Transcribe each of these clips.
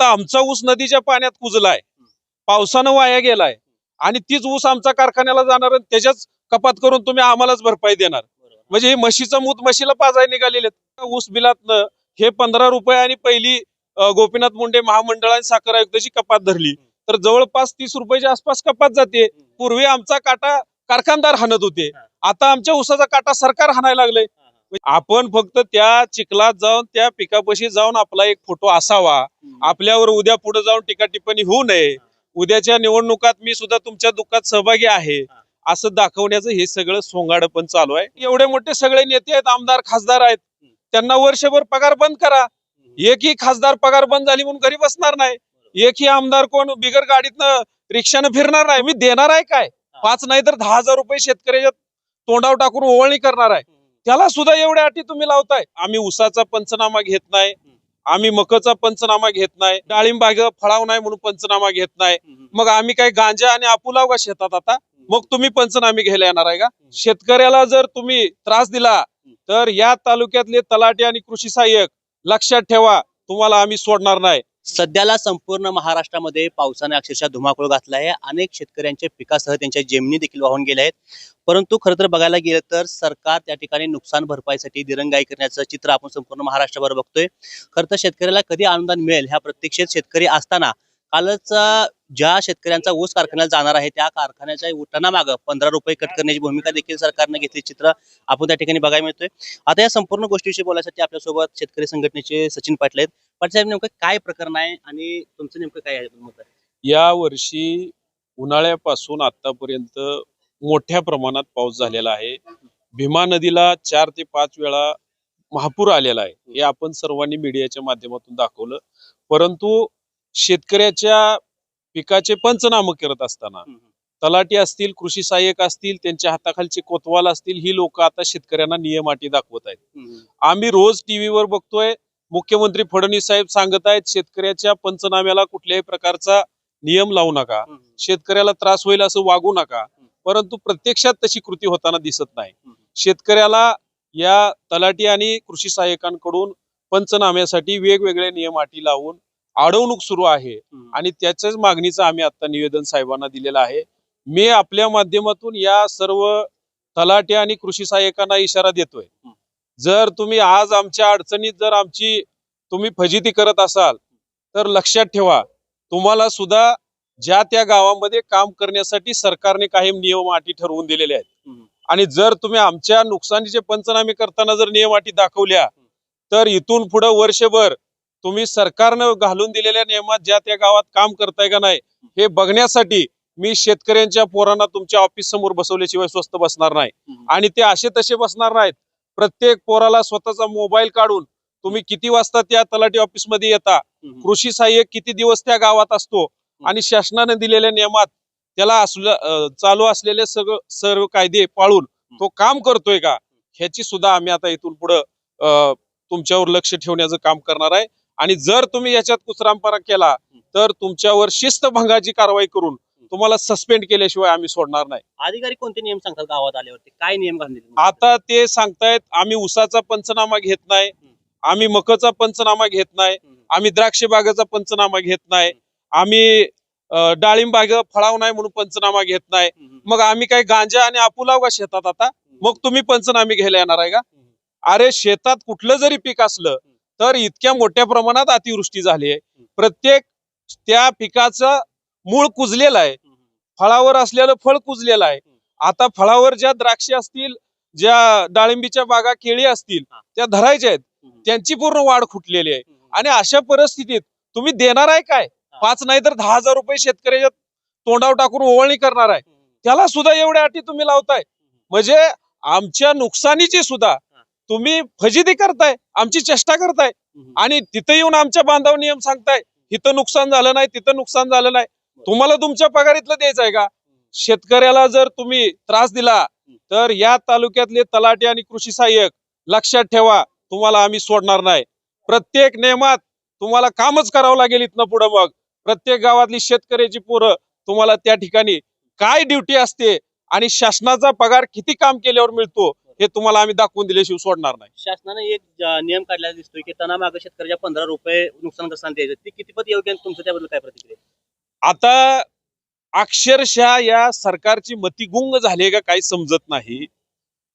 आता आमचा ऊस नदीच्या पाण्यात कुजलाय. पावसानं वाया गेलाय. आणि तीच ऊस आमचा कारखान्याला जाणार आणि त्याच्याच कपात करून तुम्ही आम्हालाच भरपाई देणार. म्हणजे हे म्हशीचं मूत म्हशीला पाजाय निघालेले. ऊस बिलातनं हे पंधरा रुपये आणि पहिली गोपीनाथ मुंडे महामंडळ आणि साखर आयुक्ताची कपात धरली. तर जवळपास तीस रुपयाच्या आसपास कपात जाते. पूर्वी आमचा काटा कारखानदार हाणत होते. आता आमच्या ऊसाचा काटा सरकार हाणायला लागलंय. आपण फक्त त्या चिखलात जाऊन त्या पिकापाशी जाऊन आपला एक फोटो असावा. आपल्यावर उद्या पुढे जाऊन टीका टिप्पणी होऊ नये. उद्याच्या निवडणुकात मी सुद्धा तुमच्या दुःखात सहभागी आहे. असं दाखवण्याचं हे सगळं सोंगाड पण चालू आहे. एवढे मोठे सगळे नेते आहेत आमदार खासदार आहेत. त्यांना वर्षभर पगार बंद करा. एकही खासदार पगार बंद झाली म्हणून घरी बसणार नाही. एकही आमदार कोण बिगर गाडीतनं रिक्षानं फिरणार नाही. मी देणार आहे काय? पाच नाही तर दहा हजार रुपये शेतकऱ्याच्या तोंडावर टाकून ओवळणी करणार आहे. त्याला सुद्धा एवढ्या अटी तुम्ही लावताय. आम्ही उसाचा पंचनामा घेत नाही. आम्ही मकचा पंचनामा घेत नाही. डाळिंब बाग फळाव नाही म्हणून पंचनामा घेत नाही. मग आम्ही काय गांजा आणि आपू लावू का शेतात आता? मग तुम्ही पंचनामे घ्यायला येणार आहे का? शेतकऱ्याला जर तुम्ही त्रास दिला तर या तालुक्यातले तलाठी आणि कृषी सहाय्यक लक्षात ठेवा तुम्हाला आम्ही सोडणार नाही. सध्याला संपूर्ण महाराष्ट्रामध्ये पावसाने अक्षरशः धुमाकूळ घातला आहे. अनेक शेतकऱ्यांच्या पिकासह त्यांच्या जमिनी देखील वाहून गेल्या आहेत. परंतु खरं तर बघायला गेलं तर सरकार त्या ठिकाणी नुकसान भरपाईसाठी दिरंगाई करण्याचं चित्र आपण संपूर्ण महाराष्ट्रावर बघतोय. खरं तर शेतकऱ्याला कधी अनुदान मिळेल ह्या प्रत्यक्षात शेतकरी असताना? कालच ज्या शेतकऱ्यांचा ऊस कारखान्यात जाणार आहे त्या कारखान्याच्या उठाणामागं पंधरा रुपये कट करण्याची भूमिका देखील सरकारने घेतली. चित्र आपण त्या ठिकाणी बघायला मिळतोय. आता या संपूर्ण गोष्टीविषयी बोलायसाठी आपल्यासोबत शेतकरी संघटनेचे सचिन पाटील आहेत. साहेब नेमकं काय प्रकरण आहे आणि तुमचं नेमकं काय आहे मत आहे? या वर्षी उन्हाळ्यापासून आतापर्यंत मोठ्या प्रमाणात पाऊस झालेला आहे. भीमा नदीला चार ते पाच वेळा महापूर आलेला आहे. हे आपण सर्वांनी मीडियाच्या माध्यमातून दाखवलं. परंतु शेतकऱ्याच्या पिकाचे पंचनामे करत असताना तलाठी असतील कृषी सहाय्यक असतील त्यांच्या हाताखालचे कोतवाल असतील ही लोक आता शेतकऱ्यांना नियम अटी दाखवत आहेत. आम्ही रोज टीव्हीवर बघतोय मुख्यमंत्री फडणवीस साहेब सांगत आहेत शेतकऱ्याच्या पंचनाम्याला कुठल्याही प्रकारचा नियम लावू नका. शेतकऱ्याला त्रास होईल असं वागू नका. परंतु प्रत्यक्षात तशी कृती होताना दिसत नाही. शेतकऱ्याला या तलाठी आणि कृषी सहाय्यकांकडून पंचनाम्यासाठी वेगवेगळे नियम अटी लावून अडवणूक सुरू आहे. आणि त्याच्याच मागणीचं आम्ही आता निवेदन साहेबांना दिलेलं आहे. मी आपल्या माध्यमातून या सर्व तलाठी आणि कृषी सहाय्यकांना इशारा देतोय. जर तुम्ही आज आमच्या अडचणीत जर आमची तुम्ही फजिती करत असाल तर लक्षात ठेवा तुम्हाला सुद्धा ज्या त्या गावामध्ये काम करण्यासाठी सरकारने काही नियम अटी ठरवून दिलेले आहेत. आणि जर तुम्ही आमच्या नुकसानीचे पंचनामे करताना जर नियम अटी दाखवल्या तर इथून पुढे वर्षभर तुम्ही सरकारनं घालून दिलेल्या नियमात ज्या त्या गावात काम करताय का नाही हे बघण्यासाठी मी शेतकऱ्यांच्या पोरांना तुमच्या ऑफिस समोर बसवल्याशिवाय स्वस्त बसणार नाही. आणि ते असे तसे बसणार नाहीत. प्रत्येक पोराला स्वतःचा मोबाईल काढून तुम्ही किती वाजता त्या तलाठी ऑफिसमध्ये येता कृषी सहाय्यक किती दिवस त्या गावात असतो? आणि शासनाने दिलेल्या नियमात त्याला चालू असलेले सगळं सर्व कायदे पाळून तो काम करतोय का? ह्याची सुद्धा आम्ही आता इथून पुढं तुमच्यावर लक्ष ठेवण्याचं काम करणार आहे. आणि जर तुम्ही याच्यात कुचरामपणा केला तर तुमच्यावर शिस्तभंगाची कारवाई करून तुम्हाला सस्पेंड केल्याशिवाय आम्ही सोडणार नाही. अधिकारी कोणते नियम सांगतात गावात आल्यावरती? काय नियम आता ते सांगतायत आम्ही उसाचा पंचनामा घेत नाही आम्ही मकचा पंचनामा घेत नाही आम्ही द्राक्ष बागेचा पंचनामा घेत नाही आम्ही डाळिंब बाग फळाव नाही म्हणून पंचनामा घेत नाही. मग आम्ही काय गांजा आणि आपुलाव का शेतात आता? मग तुम्ही पंचनामे घ्यायला येणार आहे का? अरे शेतात कुठलं जरी पीक असलं तर इतक्या मोठ्या प्रमाणात अतिवृष्टी झाली आहे. प्रत्येक त्या पिकाचं मूळ कुजलेलं आहे. फळावर असलेलं फळ कुजलेलं आहे. आता फळावर ज्या द्राक्षे असतील ज्या डाळिंबीच्या बागा केळी असतील त्या धरायच्या आहेत. त्यांची पूर्ण वाढ खुटलेली आहे. आणि अशा परिस्थितीत तुम्ही देणार आहे काय? पाच नाही तर दहा हजार रुपये शेतकऱ्याच्या तोंडावर टाकून ओवळणी करणार आहे. त्याला सुद्धा एवढ्या अटी तुम्ही लावताय. म्हणजे आमच्या नुकसानीची सुद्धा तुम्ही फजिती करताय आमची चेष्टा करताय. आणि तिथं येऊन आमच्या बांधावर नियम सांगताय. इथं नुकसान झालं नाही तिथं नुकसान झालं नाही. तुम्हाला तुमच्या पगारीतलं द्यायचं आहे का? शेतकऱ्याला जर तुम्ही त्रास दिला तर या तालुक्यातले तलाठी आणि कृषी सहाय्यक लक्षात ठेवा तुम्हाला आम्ही सोडणार नाही. प्रत्येक नियमात तुम्हाला कामच करावं लागेल इथनं पुढं मग. प्रत्येक गावातली शेतकऱ्याची पोरं तुम्हाला त्या ठिकाणी काय ड्युटी असते आणि शासनाचा पगार किती काम केल्यावर मिळतो हे तुम्हाला आम्ही दाखवून दिल्याशिवाय सोडणार नाही. शासनाने एक नियम काढलेला दिसतोय की तना मागे शेतकऱ्याच्या पंधरा रुपये नुकसानग्रस्तांना द्यायचं. ते कितीपत योग्य? तुमचं त्याबद्दल काय प्रतिक्रिया आता अक्षरशः या सरकारची मती गुंग झाली का काही समजत नाही.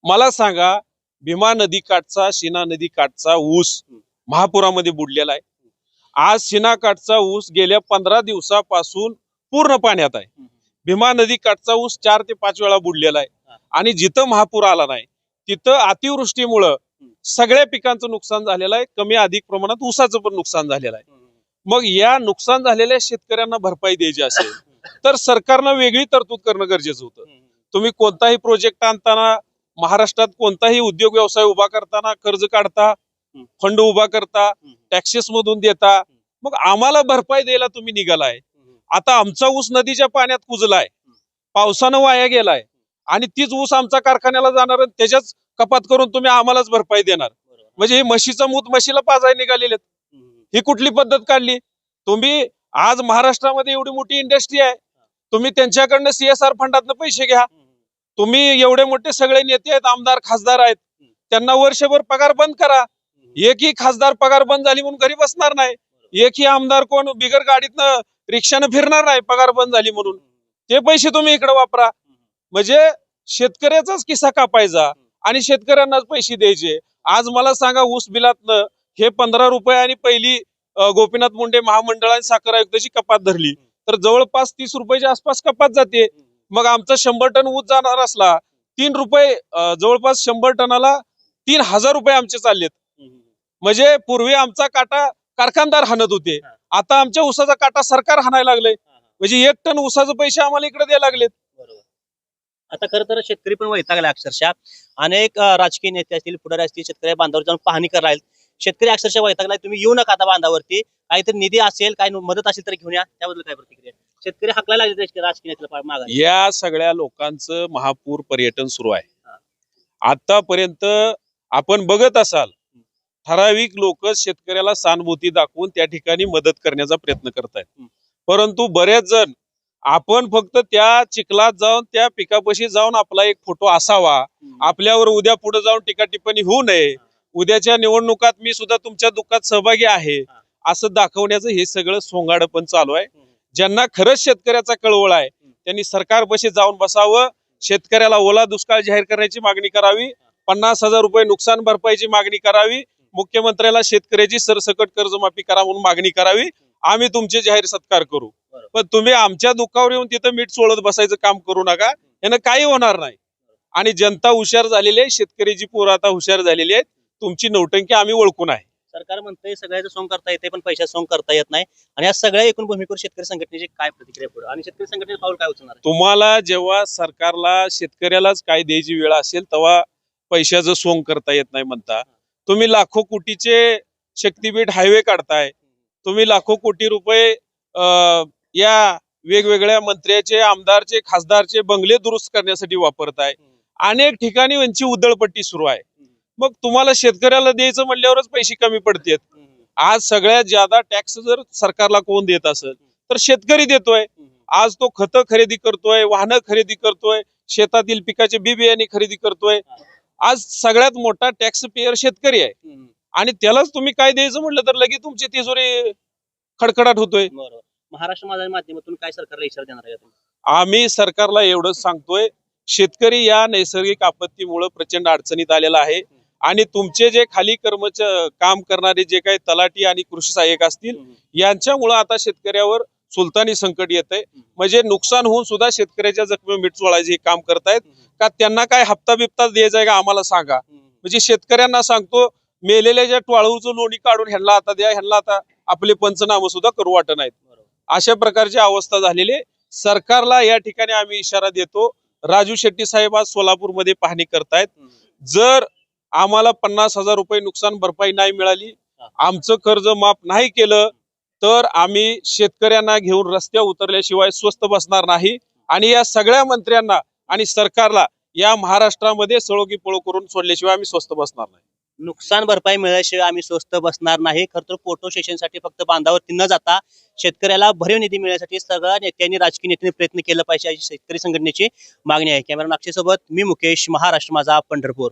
मला सांगा भीमा नदी काठचा शिना नदी काठचा ऊस महापुरामध्ये बुडलेला आहे. आज शिना काठचा ऊस गेल्या पंधरा दिवसापासून पूर्ण पाण्यात आहे. भीमा नदी काठचा ऊस चार ते पाच वेळा बुडलेला आहे. आणि जिथं महापूर आला नाही तिथं अतिवृष्टीमुळं सगळ्या पिकांचं नुकसान झालेलं आहे. कमी अधिक प्रमाणात ऊसाचं पण नुकसान झालेलं आहे. मग या नुकसान झालेल्या शेतकऱ्यांना भरपाई द्यायची असेल तर सरकारनं वेगळी तरतूद करणं गरजेचं होतं. तुम्ही कोणताही प्रोजेक्ट आणताना महाराष्ट्रात कोणताही उद्योग व्यवसाय उभा करताना कर्ज काढता फंड उभा करता टॅक्सेस मधून देता मग आम्हाला भरपाई द्यायला तुम्ही निघालाय. आता आमचा ऊस नदीच्या पाण्यात कुजलाय पावसानं वाया गेलाय आणि तीच ऊस आमचा कारखान्याला जाणार आणि त्याच्याच कपात करून तुम्ही आम्हालाच भरपाई देणार. म्हणजे हे म्हशीचं मूत म्हशीला पाजाय निघालेले ही कुठली पद्धत काढली? तुम्ही आज महाराष्ट्रामध्ये एवढी मोठी इंडस्ट्री आहे. तुम्ही त्यांच्याकडनं सीएसआर फंडातनं पैसे घ्या. तुम्ही एवढे मोठे सगळे नेते आहेत आमदार खासदार आहेत. त्यांना वर्षभर पगार बंद करा. एकही खासदार पगार बंद झाली म्हणून घरी बसणार नाही. एकही आमदार कोण बिगर गाडीतनं रिक्षानं फिरणार नाही पगार बंद झाली म्हणून. ते पैसे तुम्ही इकडे वापरा. म्हणजे शेतकऱ्याचाच किस्सा कापायचा आणि शेतकऱ्यांनाच पैसे द्यायचे. आज मला सांगा ऊस बिलातनं हे पंधरा रुपये आणि पहिली गोपीनाथ मुंडे महामंडळाने साखर आयुक्ताची कपात धरली. तर जवळपास तीस रुपयाच्या आसपास कपात जाते. मग आमचा शंभर टन ऊस जाणार असला तीन रुपये जवळपास शंभर टनाला तीन हजार रुपये आमचे चाललेत. म्हणजे पूर्वी आमचा काटा कारखानदार हाणत होते. आता आमच्या ऊसाचा काटा सरकार हाणायला लागले म्हणजे एक टन ऊसाचे पैसे आम्हाला इकडे द्यायला लागलेत. आता खर तर शेतकरी पण वैतागला अक्षरशः. अनेक राजकीय नेते असतील पुढारी असतील शेतकरी बांधावर जाऊन पाहणी करायला शेतकरी अक्षरशः वैतागलाय तुम्ही येऊ नका आता बांधावरती. काहीतरी निधी असेल काही मदत असेल तर घेऊन या. त्याबद्दल काय प्रतिक्रिया शेतकरी हाकलायला लागले राजकीय मागा या सगळ्या लोकांचं महापूर पर्यटन सुरू आहे. आतापर्यंत आपण बघत असाल ठराविक लोक शेतकऱ्याला सहानुभूती दाखवून त्या ठिकाणी मदत करण्याचा प्रयत्न करतायत. परंतु बरेच जण आपण फक्त त्या चिखलात जाऊन त्या पिकापाशी जाऊन आपला एक फोटो असावा. आपल्यावर उद्या पुढे जाऊन टीका टिप्पणी होऊ नये. उद्याच्या निवडणुकात मी सुद्धा तुमच्या दुःखात सहभागी आहे. असं दाखवण्याचं हे सगळं सोंगाड पण चालू आहे. ज्यांना खरंच शेतकऱ्याचा कळवळ आहे त्यांनी सरकारपाशी जाऊन बसावं शेतकऱ्याला ओला दुष्काळ जाहीर करण्याची मागणी करावी पन्नास हजार रुपये नुकसान भरपाईची मागणी करावी मुख्यमंत्र्याला शेतकऱ्याची सरसकट कर्जमाफी करा म्हणून मागणी करावी आम्ही तुमचे जाहीर सत्कार करू. पण तुम्ही आमच्या दुःखावर येऊन तिथं मीठ चोळत बसायचं काम करू नका. यानं काही होणार नाही. आणि जनता हुशार झालेली आहे शेतकऱ्याची पोरं आता हुशार झालेली आहेत. तुमची नौटंकी आम्ही ओळखून आहे. सरकार म्हणतंय सगळ्याचं सोंग करता येते पण पैशाचं सोंग करता येत नाही. आणि या सगळ्या एकूण भूमिकेवर शेतकरी संघटनेची काय प्रतिक्रिया पुढे? आणि शेतकरी संघटनेचं पाऊल काय उचलणार आहे? तुम्हाला जेव्हा सरकारला शेतकऱ्यालाच काय द्यायची वेळ असेल तेव्हा पैशाचं सोंग करता येत नाही म्हणता. तुम्ही लाखो कोटीचे शक्तीपीठ हायवे काढताय. तुम्ही लाखो कोटी रुपये अं, या वेगवेगळ्या मंत्र्याचे आमदारचे खासदारचे बंगले दुरुस्त करण्यासाठी वापरताय. अनेक ठिकाणी यांची उधळपट्टी सुरू आहे. मग तुम्हाला शेतकऱ्याला द्यायचं म्हणल्यावरच पैसे कमी पडतात. आज सगळ्यात ज्यादा टॅक्स जर सरकारला कोण देत असेल तर शेतकरी देतोय. आज तो खतं खरेदी करतोय वाहनं खरेदी करतोय शेतातील पिकाचे बी बियाणे खरेदी करतोय. आज सगळ्यात मोठा टॅक्स पेयर शेतकरी आहे. आणि त्यालाच तुम्ही काय द्यायचं म्हटलं तर लगेच तुमची तिजोरी खडखडाट होतोय. महाराष्ट्र माझ्या माध्यमातून काय सरकारला इशारा देणार आहे? आम्ही सरकारला एवढंच सांगतोय शेतकरी या नैसर्गिक आपत्तीमुळे प्रचंड अडचणीत आलेला आहे. आणि तुमचे जे खाली कर्मच काम करणारे जे काही तलाठी आणि कृषी सहाय्यक असतील यांच्यामुळं आता शेतकऱ्यावर सुलतानी संकट येत आहे म्हणजे नुकसान होऊन सुद्धा शेतकऱ्याच्या जखमी मीठ चोळायचे हे काम करतायत. का त्यांना काय हप्ता बिप्ता द्यायचा आहे का आम्हाला सांगा. म्हणजे शेतकऱ्यांना सांगतो मेलेल्या ज्या ट्वाळूचं लोणी काढून ह्यांना आता द्या ह्यांना आता आपले पंचनामे सुद्धा करू वाटत नाहीत. अशा प्रकारची अवस्था झालेली. सरकारला या ठिकाणी आम्ही इशारा देतो. राजू शेट्टी साहेब आज सोलापूरमध्ये पाहणी करतायत. जर आम्हाला पन्नास हजार रुपये नुकसान भरपाई नाही मिळाली. आमचं कर्ज माफ नाही केलं तर आम्ही शेतकऱ्यांना घेऊन रस्त्यावर उतरल्याशिवाय स्वस्त बसणार नाही. आणि या सगळ्या मंत्र्यांना आणि सरकारला या महाराष्ट्रामध्ये सळोकी पळो करून सोडल्याशिवाय आम्ही स्वस्त बसणार नाही. नुकसान भरपाई मिळाल्याशिवाय आम्ही स्वस्त बसणार नाही. खरं तर फोटो सेशनसाठी फक्त बांधावरती न जाता शेतकऱ्याला भरीव निधी मिळण्यासाठी सगळ्या नेत्यांनी राजकीय नेत्यांनी प्रयत्न केला पाहिजे अशी शेतकरी संघटनेची मागणी आहे. कॅमेरा नाक्षी सोबत मी मुकेश महाराष्ट्र माझा पंढरपूर.